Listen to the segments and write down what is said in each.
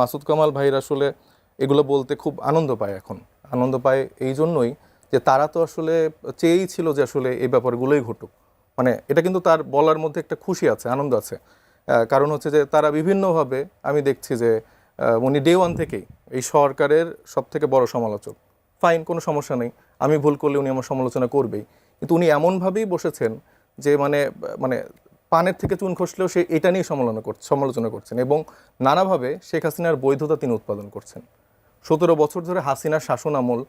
মাসুদ কামাল ভাইয়ের আসলে এগুলো বলতে খুব আনন্দ পায় এখন। আনন্দ পায় এই জন্যই যে তারা তো আসলে চেয়েই ছিল যে আসলে এই ব্যাপারগুলোই ঘটুক। মানে এটা কিন্তু তার বলার মধ্যে একটা খুশি আছে, আনন্দ আছে। কারণ হচ্ছে যে তারা বিভিন্নভাবে আমি দেখছি যে উনি ডে ওয়ান থেকেই এই সরকারের সব থেকে বড় সমালোচক। ফাইন কোনো সমস্যা নেই। আমি ভুল করলে উনি আমার সমালোচনা করবেই। কিন্তু উনি এমনভাবেই বসেছেন যে মানে মানে পানের থেকে চুন খসলেও সে এটা নিয়ে সমালোচনা করছে সমালোচনা করছেন এবং নানাভাবে শেখ হাসিনার বৈধতা তিনি উৎপাদন করছেন। সতেরো বছর ধরে হাসিনার শাসন আমল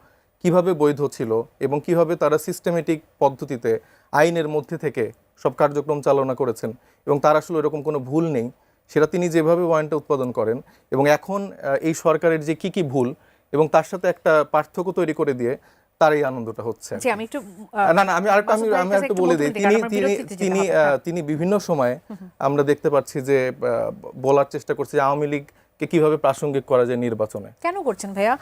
কীভাবে বৈধ ছিল এবং কীভাবে তারা সিস্টেমেটিক পদ্ধতিতে আইনের মধ্যে থেকে সব কার্যক্রম চালনা করেছেন এবং তার আসলে এরকম কোনো ভুল নেই, সেটা তিনি যেভাবে ওয়ারেন্টটা উৎপাদন করেন এবং এখন এই সরকারের যে কি কি ভুল এবং তার সাথে একটা পার্থক্য তৈরি করে দিয়ে তার এই আনন্দটা হচ্ছে জি আমি একটু না না আমি আরেকটা আমি আমি একটু বলে দিই। তিনি তিনি তিনি তিনি বিভিন্ন সময়ে আমরা দেখতে পাচ্ছি যে বলার চেষ্টা করছে যে আওয়ামী লীগকে কীভাবে প্রাসঙ্গিক করা যায় নির্বাচনে। কেন করছেন ভাইয়া?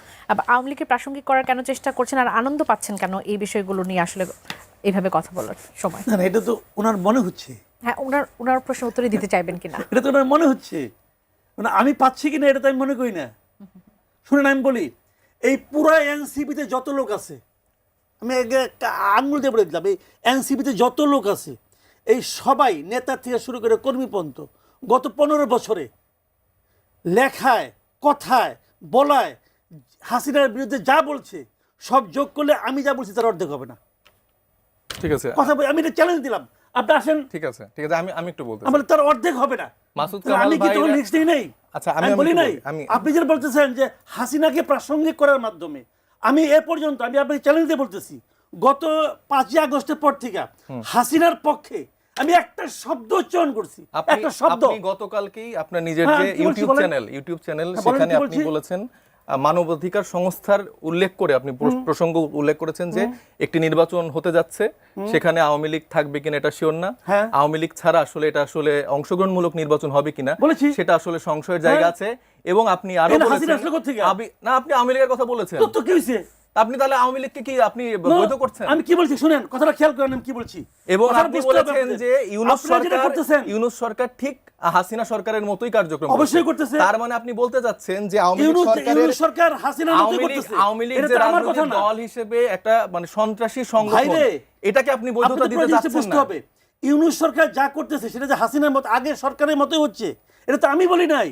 আওয়ামী লীগের প্রাসঙ্গিক করার কেন চেষ্টা করছেন? আর আনন্দ পাচ্ছেন কেন এই বিষয়গুলো নিয়ে আসলে এইভাবে কথা বলার সময়? না এটা তো ওনার মনে হচ্ছে। হ্যাঁ ওনার ওনার প্রশ্ন উত্তরই দিতে চাইবেন কিনা? এটা তো ওনার মনে হচ্ছে। মানে আমি পাচ্ছি কিনা এটা তো আমি মনে করি না। শুনেন আমি বলি এই পুরা এনসিপিতে যত লোক আছে আমি আঙুল দিয়ে বলে দিলাম এই এনসিপিতে যত লোক আছে এই সবাই নেতা থেকে শুরু করে কর্মী পর্যন্ত গত পনেরো বছরে লেখায় কথায় বলায় হাসিনার বিরুদ্ধে যা বলছে সব যোগ করলে আমি যা বলছি তার অর্ধেক হবে না। ঠিক আছে। কথা বলি আমি এটা চ্যালেঞ্জ দিলাম। আপনি আসেন। ঠিক আছে ঠিক আছে আমি আমি একটু বলতে। আমার তার অর্ধেক হবে না। মাসুদ কামাল আমি কি ভাইরা- রিস্ক নিই? আচ্ছা, আমি- বলি নাই? আপনি যেটা বলতেছেন যে হাসিনাকে প্রাসঙ্গিক করার মাধ্যমে আমি এ পর্যন্ত আমি আপনাকে চ্যালেঞ্জ দিয়ে বলতেছি গত পাঁচই আগস্টের পর থেকে হাসিনার পক্ষে আমি একটা শব্দ উচ্চারণ করছি একটা শব্দ। আপনি গতকালকেই আপনার নিজের হ্যাঁ, যে ইউটিউব চ্যানেল ইউটিউব চ্যানেল সেখানে আপনি বলেছেন মানবাধিকার সংস্থার উল্লেখ করে আপনি প্রসঙ্গ উল্লেখ করেছেন যে একটি নির্বাচন হতে যাচ্ছে। সেখানে আওয়ামী লীগ থাকবে কিনা এটা শিওর না। হ্যাঁ। আওয়ামী লীগ ছাড়া আসলে এটা আসলে অংশগ্রহণমূলক নির্বাচন হবে কিনা বলেছি। সেটা আসলে সংশয়ের জায়গা হ্যাঁ। আছে। এবং আপনি আরও না আপনি আওয়ামী লীগের কথা বলেছেন। তো কি আপনি তাহলে আওয়ামী লীগকে কি আপনি বৈধ করছেন? আমি কি বলছি? শুনেন কথাটা খেয়াল করেন আমি কি বলছি। এবং আপনি বলেছেন যে ইউনুস সরকার ইউনুস সরকার ঠিক হাসিনা সরকারের মতোই কার্যক্রম অবশ্যই করতেছে। তার মানে আপনি বলতে যাচ্ছেন যে আওয়ামী লীগ সরকারের সরকার হাসিনার মতোই করতেছে। আওয়ামী লীগ যে রাজনৈতিক দল হিসেবে একটা মানে সন্ত্রাসী সংগঠন এটাকে আপনি বৈধতা দিতে যাচ্ছেন না? হবে। ইউনুস সরকার যা করতেছে সেটা যে হাসিনার মত আগে সরকারের মতোই হচ্ছে। এটা তো আমি বলি নাই।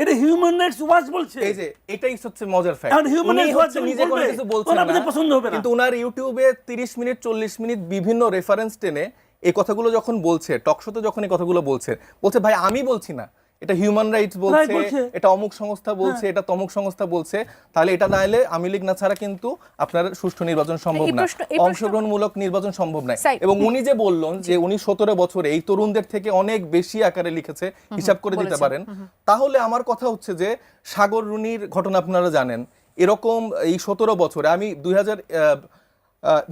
এটা হিউম্যান রাইটস ওয়াচ বলছে। এই যে এটাই হচ্ছে মজার ফ্যাক্ট আর হিউম্যান রাইটস ওয়াচ নিজে কোনো কিছু বলছে না। আপনাদের পছন্দ হবে না। কিন্তু ওনার ইউটিউবে 30 মিনিট 40 মিনিট বিভিন্ন রেফারেন্স টেনে এই কথাগুলো যখন বলছে টকশোতে যখন এই কথাগুলো বলছে বলছে ভাই আমি বলছি না। এটা হিউম্যান রাইটস বলছে। হ্যাঁ। এটা অমুক সংস্থা বলছে এটা তমুক সংস্থা বলছে তাহলে এটা না এলে আমি লীগ না ছাড়া কিন্তু আপনার সুষ্ঠু নির্বাচন সম্ভব না। অংশগ্রহণমূলক নির্বাচন সম্ভব নয়। এবং উনি যে বললেন যে উনি সতেরো বছরে এই তরুণদের থেকে অনেক বেশি আকারে লিখেছে হিসাব করে দিতে পারেন। তাহলে আমার কথা হচ্ছে যে সাগর রুনির ঘটনা আপনারা জানেন। এরকম এই সতেরো বছরে আমি দুই হাজার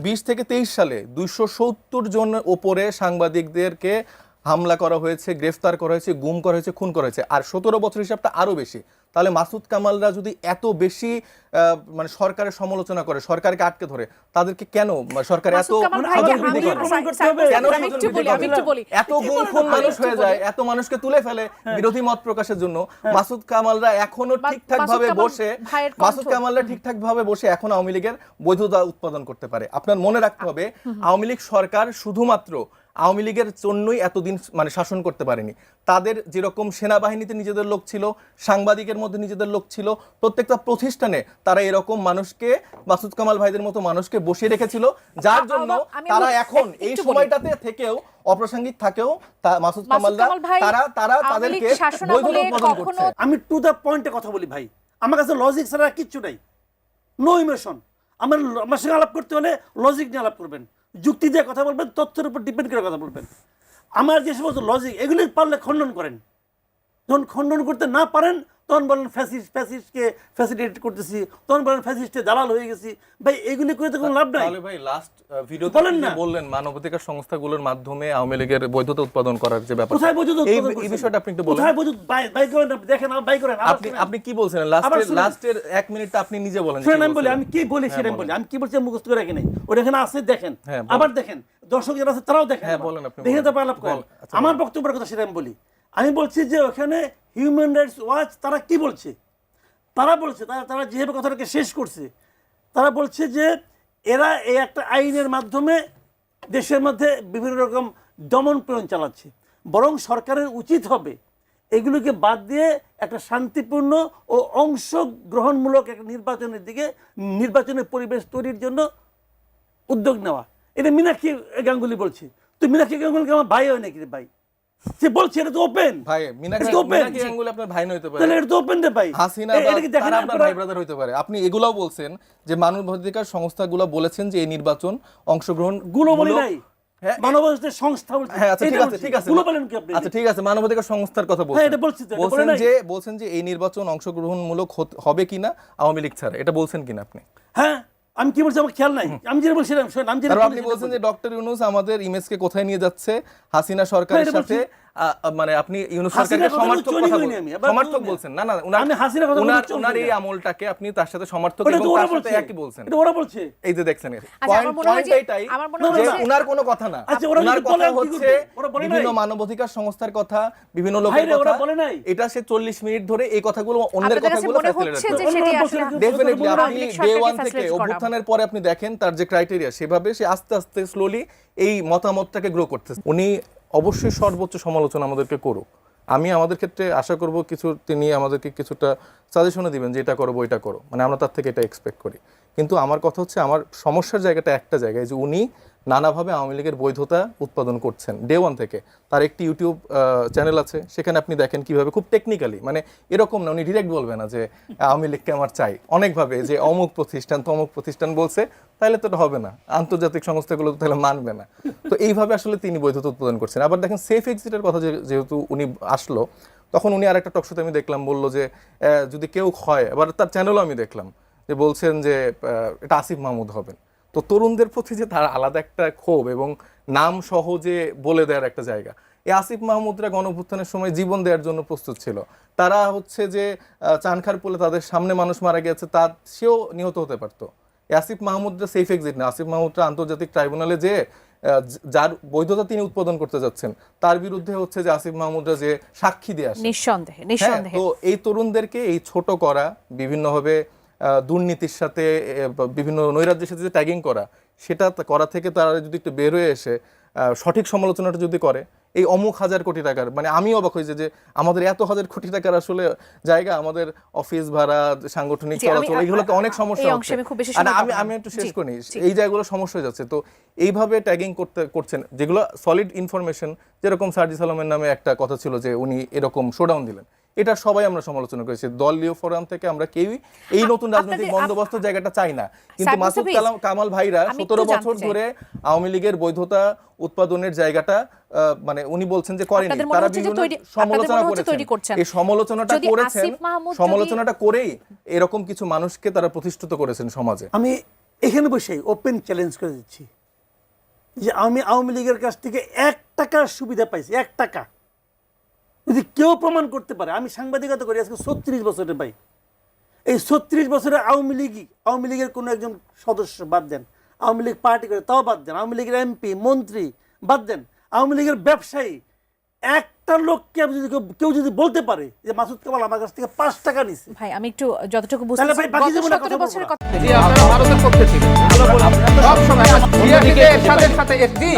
বিশ থেকে তেইশ সালে দুইশো সত্তর জন ওপরে সাংবাদিকদেরকে হামলা করা হয়েছে গ্রেফতার করা হয়েছে গুম করা হয়েছে খুন করা হয়েছে। আর সতেরো বছর হিসাবটা আরও বেশি। তাহলে মাসুদ কামালরা যদি এত বেশি মানে সরকারের সমালোচনা করে সরকারকে আটকে ধরে তাদেরকে কেন মানে সরকার এত এত গুম খুন মানুষ হয়ে যায় এত মানুষকে তুলে ফেলে বিরোধী মত প্রকাশের জন্য। মাসুদ কামালরা এখনও ঠিকঠাক ভাবে বসে মাসুদ কামালরা ঠিকঠাক ভাবে বসে এখন আওয়ামী লীগের বৈধতা উৎপাদন করতে পারে। আপনার মনে রাখতে হবে আওয়ামী লীগ সরকার শুধুমাত্র আওয়ামী লীগের জন্যই এতদিন মানে শাসন করতে পারেনি। তাদের যেরকম সেনাবাহিনীতে নিজেদের লোক ছিল সাংবাদিকের মধ্যে নিজেদের লোক ছিল প্রত্যেকটা প্রতিষ্ঠানে তারা এরকম মানুষকে মাসুদ কামাল ভাইদের মতো মানুষকে বসিয়ে রেখেছিল যার জন্য তারা এখন এই সময়টাতে থেকেও অপ্রাসঙ্গিক থাকেও মাসুদ মাসুদ কামালরা কামাল তারা তারা তাদেরকে শাসনামলে বৈধতা উৎপাদন করছে। আমি টু দ্য পয়েন্টে কথা বলি ভাই। আমার কাছে লজিক ছাড়া কিচ্ছু নাই। নো ইমোশন আমার আমার সঙ্গে আলাপ করতে হলে লজিক নিয়ে আলাপ করবেন। যুক্তি দিয়ে কথা বলবেন, তথ্যের উপর ডিপেন্ড করে কথা বলবেন। আমার যে সমস্ত লজিক এগুলি পারলে খণ্ডন করেন। যখন খণ্ডন করতে না পারেন তখন বলেন ফ্যাসিস্ট ফ্যাসিস্টকে ফ্যাসিলিটেট করতেছি তখন বলেন ফ্যাসিস্টে দালাল হয়ে গেছি। ভাই এগুলি করে তো কোনো লাভ নাই। তাহলে ভাই লাস্ট ভিডিওতে বলেন না। বললেন মানবাধিকার সংস্থাগুলোর মাধ্যমে আওয়ামী লীগের বৈধতা উৎপাদন করার যে ব্যাপার কোথায় বৈধতা এই বিষয়টা আপনি একটু বলেন। কোথায় বৈধতা? বাই করেন দেখেন আবার বাই করেন আপনি আপনি কি বলছেন? লাস্টের লাস্টের এক মিনিটটা আপনি নিজে বলেন শুনেন আমি বলি আমি কি বলি হ্যাঁ, সেটা। বলি। আমি কি বলছি আমি মুখস্থ করে রাখি নাই। ওটা এখানে আছে দেখেন। হ্যাঁ, আবার দেখেন দর্শক যারা আছে তারাও দেখেন। হ্যাঁ, বলেন আপনি, দেখে বলেন। তারপর আলাপ করেন। আচ্ছা, আমার। বক্তব্যের কথা সেটা আমি বলি। আমি বলছি যে ওখানে হিউম্যান রাইটস ওয়াচ তারা কি বলছে? তারা বলছে, তারা তারা যেভাবে কথাটাকে শেষ করছে, তারা বলছে যে এরা এই একটা আইনের মাধ্যমে দেশের মধ্যে বিভিন্ন রকম দমন প্রেরণ চালাচ্ছে। বরং সরকারের উচিত হবে এগুলোকে বাদ দিয়ে একটা শান্তিপূর্ণ ও অংশগ্রহণমূলক একটা নির্বাচনের দিকে, নির্বাচনের পরিবেশ তৈরির জন্য উদ্যোগ নেওয়া। এটা মীনাক্ষী গাঙ্গুলি বলছে। তো মীনাক্ষী গাঙ্গুলিকে আমার ভাই হয় নাকি ভাই? সে বলছে এটা তো ওপেন ভাই মিনাক্ষী এটা তো open। মিনাক্ষী গাঙ্গুলি আপনার ভাই নইতে পারে। তাহলে এটা তো ওপেন রে ভাই। হাসিনা এটা কি দেখেন আপনার ভাই ব্রাদার হইতে পারে। আপনি এগুলাও বলছেন যে মানবাধিকার সংস্থাগুলো বলেছেন যে এই নির্বাচন অংশগ্রহণগুলো বলি নাই। হ্যাঁ, মানবাধিকার সংস্থা হ্যাঁ আচ্ছা ঠিক আছে ঠিক আছে। বলেন কি আপনি? আচ্ছা ঠিক আছে মানবাধিকার সংস্থার কথা বলছেন। হ্যাঁ, এটা বলছি তো, এটা বলে বলছেন যে বলছেন যে এই নির্বাচন অংশগ্রহণমূলক হবে কিনা আওয়ামী লীগ ছাড়া। এটা বলছেন কিনা আপনি? হ্যাঁ আমি কি বলছি আমার খেয়াল নাই? আমি যেটা বলছিলাম আমি যেটা আপনি বলছেন যে ডক্টর ইউনুস আমাদের ইমেজকে কোথায় নিয়ে যাচ্ছে? হাসিনা সরকারের হ্যাঁ, সাথে মানে আপনি ইউনুস সরকারকে সমর্থক কথা সমর্থক বলছেন। না না আমি হাসিনার কথা উনার উনার এই আমলটাকে আপনি তার সাথে সমর্থক এবং তার সাথে একই বলছেন। এটা ওরা বলছে। এই যে দেখছেন মনে যে- এটাই আমার মনে হয় যে উনার কোনো কথা না। আচ্ছা, ওরা উনার কথা হচ্ছে বিভিন্ন? মানবাধিকার সংস্থার কথা বিভিন্ন লোকের কথা। বলে নাই? এটা সে চল্লিশ মিনিট ধরে এই কথাগুলো অন্যের কথাগুলো মনে facilitate যে সেটি আসলে ডেফিনেটলি আপনি ডে ওয়ান থেকে অভ্যুত্থানের পরে আপনি দেখেন তার যে ক্রাইটেরিয়া সেভাবে সে আস্তে আস্তে স্লোলি এই মতামতটাকে গ্রো করতেছে। উনি অবশ্যই সর্বোচ্চ সমালোচনা আমাদেরকে করুক। আমি আমাদের ক্ষেত্রে আশা করব কিছু তিনি আমাদেরকে কিছুটা সাজেশনও দিবেন যে এটা করো এটা করো। মানে আমরা তার থেকে এটা এক্সপেক্ট করি। কিন্তু আমার কথা হচ্ছে, আমার সমস্যার জায়গাটা একটা জায়গায় যে উনি নানাভাবে আওয়ামী লীগের বৈধতা উৎপাদন করছেন। ডে ওয়ান থেকে তার একটি ইউটিউব চ্যানেল আছে। সেখানে আপনি দেখেন কীভাবে খুব টেকনিক্যালি মানে এরকম না, উনি ডিরেক্ট বলবে না যে, আওয়ামী লীগকে আমার চাই। অনেকভাবে যে, অমুক প্রতিষ্ঠান, তমুক প্রতিষ্ঠান বলছে তাহলে তো হবে না। আন্তর্জাতিক সংস্থাগুলো তো তাহলে মানবে না। তো এইভাবে আসলে তিনি বৈধতা উৎপাদন করছেন। আবার দেখেন সেফ এক্সিটের কথা যেহেতু উনি আসলো, তখন উনি আরেকটা টকশোতে আমি দেখলাম, বলল যে যদি কেউ হয় এবার তার চ্যানেলও আমি দেখলাম, যে বলছেন যে এটা আসিফ মাহমুদ হবেন। তো তরুণদের প্রতি যে তার আলাদা একটা ক্ষোভ এবং নাম সহজে বলে দেওয়ার একটা জায়গা। এই আসিফ মাহমুদরা গণভুত্থানের সময় জীবন দেওয়ার জন্য প্রস্তুত ছিল। তারা হচ্ছে যে চানখার পোলে তাদের সামনে মানুষ মারা গেছে তা সেও নিহত হতে পারতো। আসিফ মাহমুদরা সেফ এক্সিট না আসিফ মাহমুদরা আন্তর্জাতিক ট্রাইব্যুনালে যে যার বৈধতা তিনি উৎপাদন করতে যাচ্ছেন তার বিরুদ্ধে হচ্ছে যে আসিফ মাহমুদরা যে সাক্ষী দিয়ে আসে। নিঃসন্দেহে হ্যাঁ, নিঃসন্দেহে তো এই তরুণদেরকে এই ছোট করা বিভিন্নভাবে দুর্নীতির সাথে বিভিন্ন নৈরাজ্যের সাথে যে ট্যাগিং করা সেটা করা থেকে তারা যদি একটু বের হয়ে এসে সঠিক সমালোচনাটা যদি করে এই অমুক হাজার কোটি টাকার মানে আমি অবাক হয়েছে যে আমাদের এত হাজার কোটি টাকার আসলে জায়গা আমাদের অফিস ভাড়া সাংগঠনিক চলাচল এগুলোতে অনেক সমস্যা হচ্ছে। আর আমি আমি একটু শেষ করি এই জায়গাগুলো সমস্যা হয়ে যাচ্ছে। তো এইভাবে ট্যাগিং করতে করছেন যেগুলো সলিড ইনফরমেশন যেরকম সার্জিস আলমের নামে একটা কথা ছিল যে উনি এরকম শোডাউন দিলেন। এটা সবাই আমরা সমালোচনা করেছি। দলীয় ফোরাম থেকে আমরা কেউই এই নতুন রাজনৈতিক বন্দোবস্ত জায়গাটা চাই না। কিন্তু মাসুদ কালাম কামাল ভাইরা সতেরো বছর ধরে আওয়ামী লীগের বৈধতা উৎপাদনের জায়গাটা মানে উনি বলছেন যে করেনি। তারা বিভিন্ন সমালোচনা তৈরি করেছেন। এই সমালোচনাটা করেছেন সমালোচনাটা করেই এরকম কিছু মানুষকে তারা প্রতিষ্ঠিত করেছেন সমাজে। আমি এখানে বসে ওপেন চ্যালেঞ্জ করে দিচ্ছি যে আমি আওয়ামী লীগের কাছ থেকে এক টাকার সুবিধা পাইছি এক টাকা। যদি কেউ প্রমাণ করতে পারে আমি সাংবাদিকতা করি আজকে ছত্রিশ বছরের ভাই। এই ছত্রিশ বছরে আওয়ামী লীগই আওয়ামী লীগের কোনো একজন সদস্য বাদ দেন। আওয়ামী লীগ পার্টি করে তাও বাদ দেন। আওয়ামী লীগের এমপি মন্ত্রী বাদ দেন। আওয়ামী লীগের ব্যবসায়ী একটা লোককে আমি যদি কেউ- কেউ যদি বলতে পারে যে মাসুদ কামাল আমার কাছ থেকে পাঁচ টাকা নিছে। ভাই আমি একটু যতটুকু বুঝতে ভাই বাকি গত জীবনে 17 কথা বছরের কথা ভারতের পক্ষে ছিলেন। সব সময় সাথে একটি